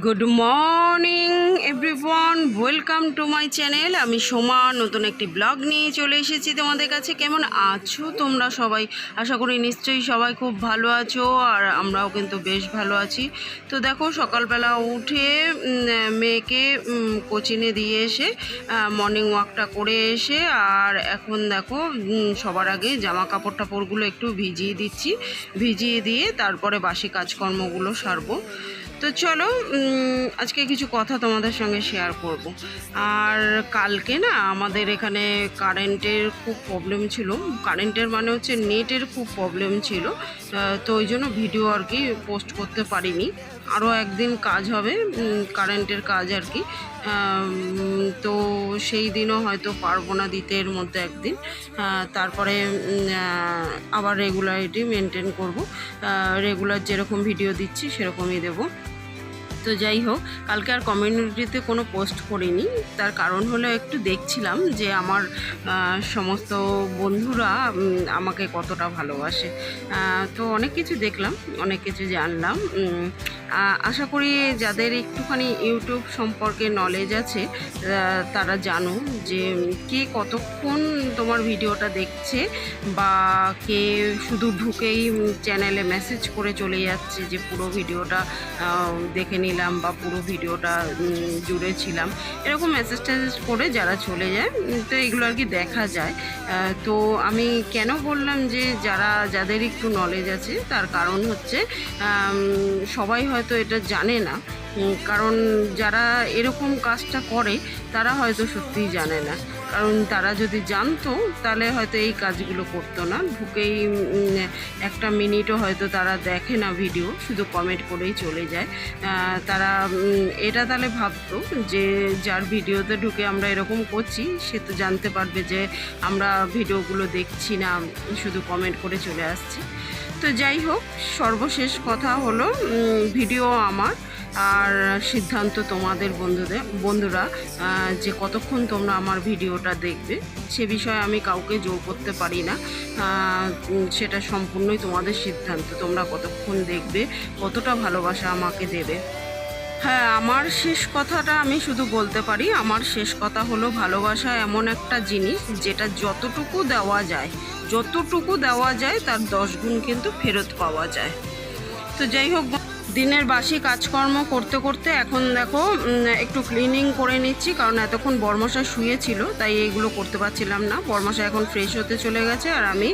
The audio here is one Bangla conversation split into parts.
Good morning everyone welcome to my channel আমি সোমা, নতুন একটি ব্লগ নিয়ে চলে এসেছি তোমাদের কাছে। কেমন আছো তোমরা সবাই? আশা করি নিশ্চয়ই সবাই খুব ভালো আছো আর আমরাও কিন্তু বেশ ভালো আছি। তো দেখো, সকালবেলা উঠে মেয়েকে কোচিনে দিয়ে এসে মর্নিং ওয়াকটা করে এসে আর এখন দেখো সবার আগে জামা কাপড় টাপড়গুলো একটু ভিজিয়ে দিচ্ছি। ভিজিয়ে দিয়ে তারপরে বাসি কাজকর্মগুলো সারবো। তো চলো আজকে কিছু কথা তোমাদের সঙ্গে শেয়ার করব। আর কালকে না আমাদের এখানে কারেন্টের খুব প্রবলেম ছিল। কারেন্টের মানে হচ্ছে নেটের খুব প্রবলেম ছিল। তো ওই জন্য ভিডিও আর কি পোস্ট করতে পারিনি। আরও একদিন কাজ হবে কারেন্টের কাজ আর কি। তো সেই দিনও হয়তো পারব না দিতে এর মধ্যে একদিন। তারপরে আবার রেগুলারিটি মেনটেন করব। রেগুলার যেরকম ভিডিও দিচ্ছি সেরকমই দেবো। তো যাই হোক, কালকে আর কমিউনিটিতে কোনো পোস্ট করিনি। তার কারণ হলো একটু দেখছিলাম যে আমার সমস্ত বন্ধুরা আমাকে কতটা ভালোবাসে। তো অনেক কিছু দেখলাম, অনেক কিছু জানলাম। আশা করি যাদের একটুখানি ইউটিউব সম্পর্কে নলেজ আছে তারা জানো যে কে কতক্ষণ তোমার ভিডিওটা দেখছে বা কে শুধু ঢুকেই চ্যানেলে মেসেজ করে চলে যাচ্ছে যে পুরো ভিডিওটা দেখে দেখে নিলাম বা পুরো ভিডিওটা জুড়ে ছিলাম। এরকম মেসেজ টেসেজ করে যারা চলে যায় তো এগুলো আর কি দেখা যায়। তো আমি কেন বললাম যে যারা, যাদের একটু নলেজ আছে, তার কারণ হচ্ছে সবাই হয়তো এটা জানে না। কারণ যারা এরকম কাজটা করে, তারা হয়তো সত্যিই জানে না। কারণ তারা যদি জানতো, তাহলে হয়তো এই কাজগুলো করতো না। ঢুকেই একটা মিনিটও হয়তো তারা দেখে না ভিডিও, শুধু কমেন্ট করেই চলে যায়। তারা এটা তাহলে ভাবতো যে যার ভিডিওতে ঢুকে আমরা এরকম করছি, সে তো জানতে পারবে যে আমরা ভিডিওগুলো দেখছি না, শুধু কমেন্ট করে চলে আসছি। তো যাই হোক, সর্বশেষ কথা হলো ভিডিও আমার। আর সিদ্ধান্ত তোমাদের বন্ধুদের, বন্ধুরা যে কতক্ষণ তোমরা আমার ভিডিওটা দেখবে, সে বিষয়ে আমি কাউকে জোর করতে পারি না। সেটা সম্পূর্ণই তোমাদের সিদ্ধান্ত, তোমরা কতক্ষণ দেখবে, কতটা ভালোবাসা আমাকে দেবে। হ্যাঁ আমার শেষ কথাটা আমি শুধু বলতে পারি, আমার শেষ কথা হলো ভালোবাসা এমন একটা জিনিস যেটা যতটুকু দেওয়া যায়, যতটুকু দেওয়া যায় তার দশ গুণ কিন্তু ফেরত পাওয়া যায়। তো যাই হোক দিনের বাসি কাজকর্ম করতে করতে এখন দেখো একটু ক্লিনিং করে নিচ্ছি, কারণ এতক্ষণ বর্মশা শুয়েছিল, তাই এইগুলো করতে পারছিলাম না। বর্মশা এখন ফ্রেশ হতে চলে গেছে, আর আমি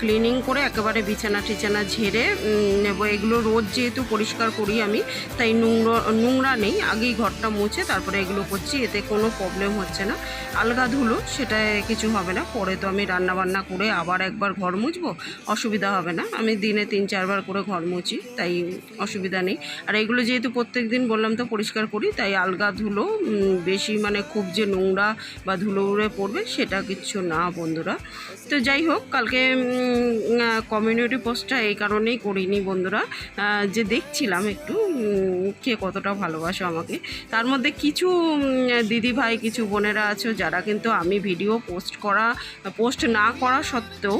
ক্লিনিং করে একেবারে বিছানা টিছানা ঝেড়ে নেব। এগুলো রোজ যেহেতু পরিষ্কার করি আমি, তাই নোংরা নোংরা নেই, আগেই ঘরটা মুছে তারপরে এগুলো করছি, এতে কোনো প্রবলেম হচ্ছে না। আলগা ধুলো সেটা কিছু হবে না, পরে তো আমি রান্না বান্না করে আবার একবার ঘর মুছবো, অসুবিধা হবে না। আমি দিনে তিন, চারবার করে ঘর মুছি, তাই অসুবিধা নেই। আর এগুলো যেহেতু প্রত্যেক দিন বললাম তো পরিষ্কার করি, তাই আলগা ধুলো বেশি মানে খুব যে নোংরা বা ধুলো উড়ে পড়বে সেটা কিচ্ছু না বন্ধুরা। তো যাই হোক, কালকে কমিউনিটি পোস্টটা এই কারণেই করিনি বন্ধুরা। যে দেখছিলাম একটু কে কতটা ভালোবাসো আমাকে। তার মধ্যে কিছু দিদি ভাই, কিছু বোনেরা আছো, যারা কিন্তু আমি ভিডিও পোস্ট করা পোস্ট না করা সত্ত্বেও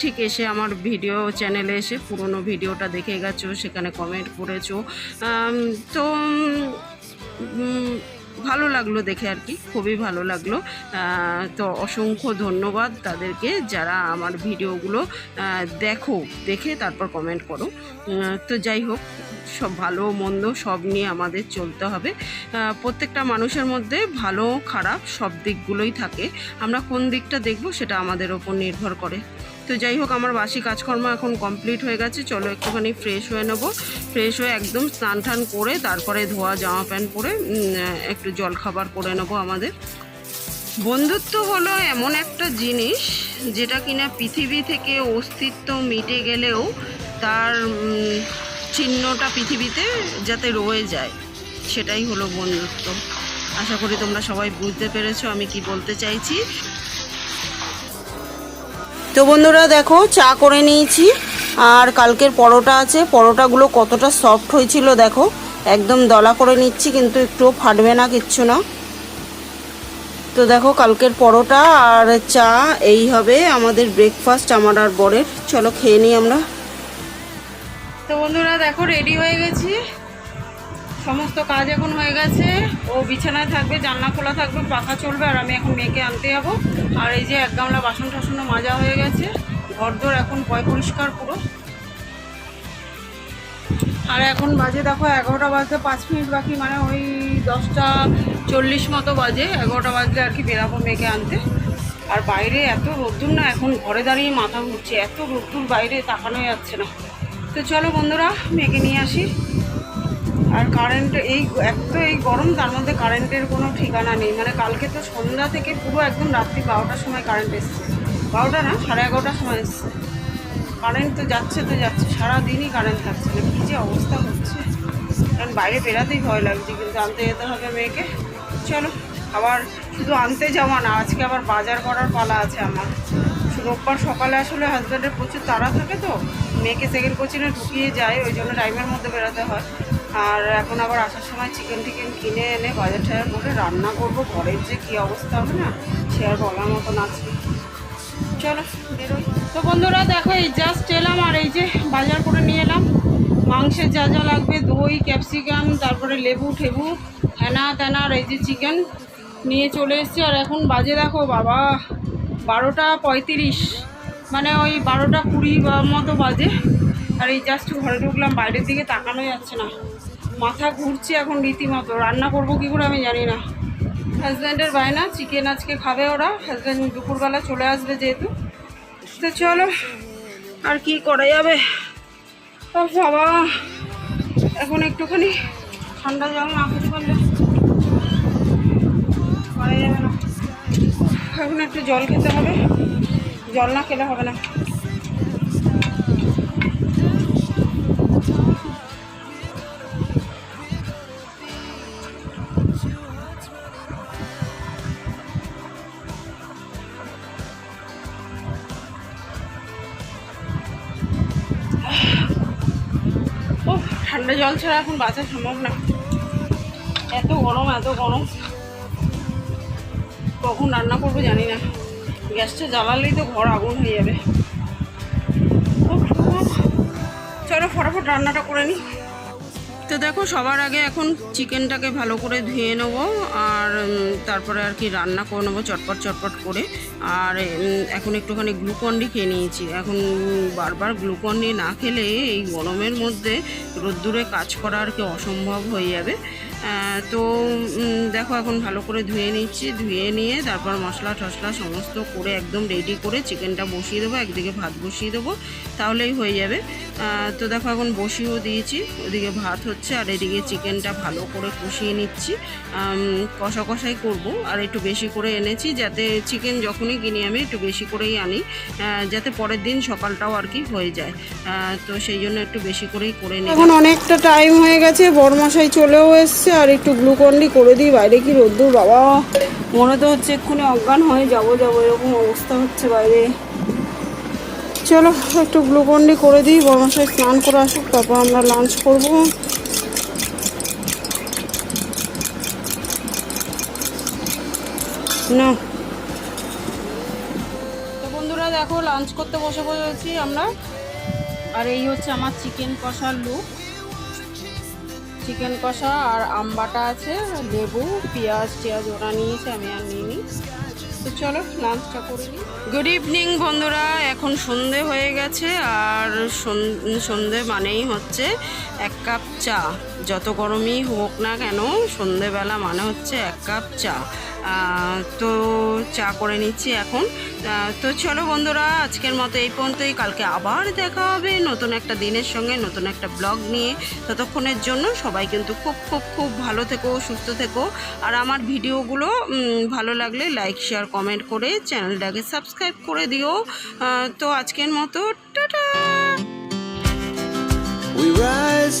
ঠিক এসে আমার ভিডিও চ্যানেলে এসে পুরনো ভিডিওটা দেখে গেছো, সেখানে কমেন্ট করেছ তো ভালো লাগল দেখে আর কি, খুবই ভালো লাগল। তো অসংখ্য ধন্যবাদ তাদেরকে যারা আমার ভিডিওগুলো দেখো, দেখে তারপর কমেন্ট করো। তো যাই হোক, সব ভালো মন্দ সব নিয়ে আমাদের চলতে হবে। প্রত্যেকটা মানুষের মধ্যে ভালো, খারাপ সব দিকগুলোই থাকে। আমরা কোন দিকটা দেখব সেটা আমাদের ওপর নির্ভর করে। তো যাই হোক, আমার বাসি কাজকর্ম এখন কমপ্লিট হয়ে গেছে। চলো একটুখানি ফ্রেশ হয়ে নেব। ফ্রেশ হয়ে একদম স্নান টান করে, তারপরে ধোয়া, জামা প্যান্ট পরে একটু জল খাবার করে নেব আমাদের। বন্ধুত্ব হলো এমন একটা জিনিস, যেটা কিনা পৃথিবী থেকে অস্তিত্ব মিটে গেলেও তার চিহ্নটা পৃথিবীতে যাতে রয়ে যায়, সেটাই হলো বন্ধুত্ব। আশা করি তোমরা সবাই বুঝতে পেরেছ আমি কি বলতে চাইছি। তো বন্ধুরা দেখো, চা করে নিয়েছি। আর কালকের পরোটা আছে। পরোটাগুলো কতটা সফট হয়েছিল দেখো। একদম দলা করে নিচ্ছি, কিন্তু একটুও ফাটবে না, কিচ্ছু না। তো দেখো, কালকের পরোটা আর চা, এই হবে আমাদের ব্রেকফাস্ট আমার আর বরের। চলো খেয়ে নিই আমরা। তো বন্ধুরা দেখো রেডি হয়ে গেছি। সমস্ত কাজ এখন হয়ে গেছে। ও বিছানায় থাকবে, জানলা খোলা থাকবে, পাখা চলবে, আর আমি এখন মেয়েকে আনতে যাব। আর এই যে এক গামলা বাসন টাসনও মাজা হয়ে গেছে। ঘরদোর এখন পয় পরিষ্কার পুরো। আর এখন বাজে দেখো এগারোটা বাজতে পাঁচ মিনিট বাকি মানে ওই দশটা চল্লিশ মতো বাজে। এগারোটা বাজলে আর কি বেরাবো মেয়েকে আনতে। আর বাইরে এত রোদ্দুর না, এখন ঘরে দাঁড়িয়ে মাথা ঘুরছে। এত রোদ্দুর বাইরে তাকানো যাচ্ছে না। তো চলো বন্ধুরা, মেয়েকে নিয়ে আসি। আর কারেন্ট এই, এক তো এই গরম, তার মধ্যে কারেন্টের কোনো ঠিকানা নেই। মানে কালকে তো সন্ধ্যা থেকে পুরো একদম রাত্রি বারোটার সময় কারেন্ট এসছে। বারোটা না, সাড়ে এগারোটার সময় এসছে। কারেন্ট তো যাচ্ছে তো যাচ্ছে, সারাদিনই কারেন্ট থাকছে। না কী যে অবস্থা হচ্ছে। কারণ বাইরে বেরাতেই ভয় লাগছে, কিন্তু আনতে যেতে হবে মেয়েকে। চলো, আবার শুধু আনতে যাওয়া না, আজকে আবার বাজার করার পালা আছে আমার। রোববার সকালে আসলে হাজব্যান্ডের প্রচুর তাড়া থাকে তো। মেয়েকে সেকেন্ড কোচিংয়ে ঢুকিয়ে যায়, ওই জন্য টাইমের মধ্যে বেরোতে হয়। আর এখন আবার আসার সময় চিকেন টিকেন কিনে এনে বাজার টাজার করে রান্না করব। ঘরের যে কী অবস্থা হবে না, সে আর বলার মতন আছে। চলো, বেরোই। তো বন্ধুরা, দেখো, এই জাস্ট এলাম আর এই যে বাজার করে নিয়ে এলাম। মাংসের যা যা লাগবে, দই, ক্যাপসিকাম, তারপরে লেবু, ঠেবু, হ্যানা ত্যানা আর এই যে চিকেন নিয়ে চলে এসেছি। আর এখন বাজে দেখো বাবা বারোটা পঁয়ত্রিশ মানে ওই বারোটা কুড়ি মতো বাজে। আর এই জাস্ট ঘরে ঢুকলাম, বাইরের দিকে তাকানো যাচ্ছে না। মাথা ঘুরছে এখন রীতিমতো। রান্না করব কি করে আমি জানি না। হাজব্যান্ডের বায়না, চিকেন আজকে খাবে ওরা। হাজব্যান্ড দুপুরবেলা চলে আসবে যেহেতু। তো চলো, আর কি করা যাবে? বাবা, এখন একটুখানি ঠান্ডা জল না খেতে পারলে করা যাবে না। এখন একটু জল খেতে হবে। জল না খেলে হবে না। ঠান্ডা জল ছাড়া এখন বাঁচা সম্ভব না। এত গরম এত গরম। কখন রান্না করব জানি না। গ্যাসটা জ্বালালেই তো ঘর আগুন হয়ে যাবে। চলো ফটাফট রান্নাটা করে নিই। তো দেখো, সবার আগে এখন চিকেনটাকে ভালো করে ধুয়ে নেব আর তারপরে আর কি রান্না করে নেব চটপট চটপট করে। আর এখন একটুখানি গ্লুকন্ডি খেয়ে নিয়েছি। এখন বারবার গ্লুকন্ডি না খেলে এই গরমের মধ্যে রোদ্দুরে কাজ করা আর কি অসম্ভব হয়ে যাবে। তো দেখো এখন ভালো করে ধুয়ে নিচ্ছি। ধুয়ে নিয়ে তারপর মশলা টশলা সমস্ত করে একদম রেডি করে চিকেনটা বসিয়ে দেবো, একদিকে ভাত বসিয়ে দেবো, তাহলেই হয়ে যাবে। তো দেখো এখন বসিয়েও দিয়েছি, ওদিকে ভাত হচ্ছে আর এদিকে চিকেনটা ভালো করে কষিয়ে নিচ্ছি। কষা কষাই করব আর একটু বেশি করে এনেছি যাতে চিকেন যখনই কিনি আমি একটু বেশি করেই আনি যাতে পরের দিন সকালটাও আর কি হয়ে যায়। তো সেই জন্য একটু বেশি করেই করে নিই এখন অনেকটা টাইম হয়ে গেছে বরমশাই চলেও এসছে। আর একটু গ্লুকন্ডি করে দিই, বাইরে কি রোদ্দুর, বাবা। মনে তো হচ্ছে এক্ষুনি অজ্ঞান হয়ে যাব যাব, এরকম অবস্থা হচ্ছে বাইরে। চলো, একটু গ্লুকন্ডি করে দিই বরমশাই স্নান করে আসুক, তারপর আমরা লাঞ্চ করব। না। তো বন্ধুরা দেখো লাঞ্চ করতে বসে পড়েছি আমরা। আর এই হচ্ছে আমার চিকেন কষার লুক চিকেন কষা আর আমবাটা আছে, লেবু, পেঁয়াজ, টিয়াজ ওরা নিয়েছে, আমি আর নিয়ে তো চলো লাঞ্চটা করে নিই। গুড ইভিনিং বন্ধুরা। এখন সন্ধে হয়ে গেছে, আর সন- সন্ধে মানেই হচ্ছে এক কাপ চা। যত গরমই হোক না কেন, সন্ধেবেলা মানে হচ্ছে এক কাপ চা। তো চা করে নিচ্ছি এখন। তো চলো বন্ধুরা, আজকের মতো এই পর্যন্তই। কালকে আবার দেখা হবে নতুন একটা দিনের সঙ্গে, নতুন একটা ব্লগ নিয়ে। ততক্ষণের জন্য সবাই কিন্তু খুব খুব খুব ভালো থেকো, সুস্থ থেকো। আর আমার ভিডিওগুলো ভালো লাগলে লাইক শেয়ার কমেন্ট করে চ্যানেলটাকে সাবস্ক্রাইব করে দিও। তো আজকের মতো, tata! We rise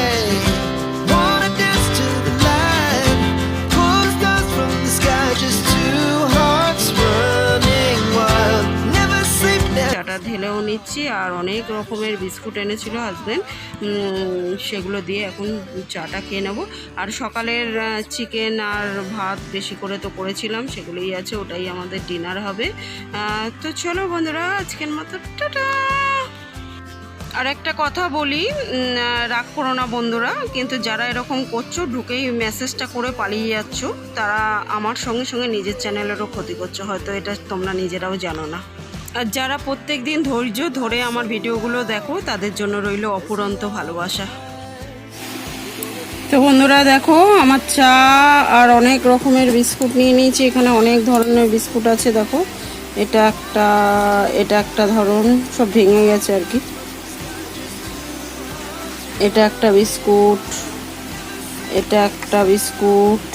নিচ্ছি আর অনেক রকমের বিস্কুট এনেছিল হাজব্যান্ড সেগুলো দিয়ে এখন চাটা খেয়ে নেব। আর সকালের চিকেন আর ভাত বেশি করে তো করেছিলাম, সেগুলোই আছে, ওটাই আমাদের ডিনার হবে। তো চলো বন্ধুরা, আজকের মতো টাটা! আর একটা কথা বলি রাগ করো না বন্ধুরা, কিন্তু যারা এরকম করছ, ঢুকেই মেসেজটা করে পালিয়ে যাচ্ছ, তারা আমার সঙ্গে সঙ্গে নিজের চ্যানেলেরও ক্ষতি করছ, হয়তো এটা তোমরা নিজেরাও জানো না। আর যারা প্রত্যেক দিন ধৈর্য ধরে আমার ভিডিওগুলো দেখো, তাদের জন্য রইল অপুরন্ত ভালোবাসা। তো বন্ধুরা দেখো, আমার চা আর অনেক রকমের বিস্কুট নিয়ে নিয়েছি। এখানে অনেক ধরনের বিস্কুট আছে, দেখো। এটা একটা এটা একটা ধরন, সব ভেঙে গেছে আর কি। এটা একটা বিস্কুট, এটা একটা বিস্কুট,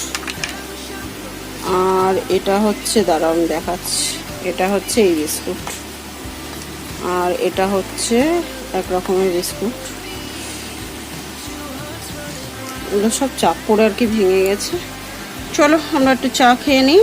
আর এটা হচ্ছে, দাঁড়াও দেখাচ্ছি। এটা হচ্ছে এই বিস্কুট। আর এটা হচ্ছে এক রকমের বিস্কুট। এগুলো সব চাপ পরে আর কি ভেঙে গেছে। চলো আমরা একটু চা খেয়ে নিই।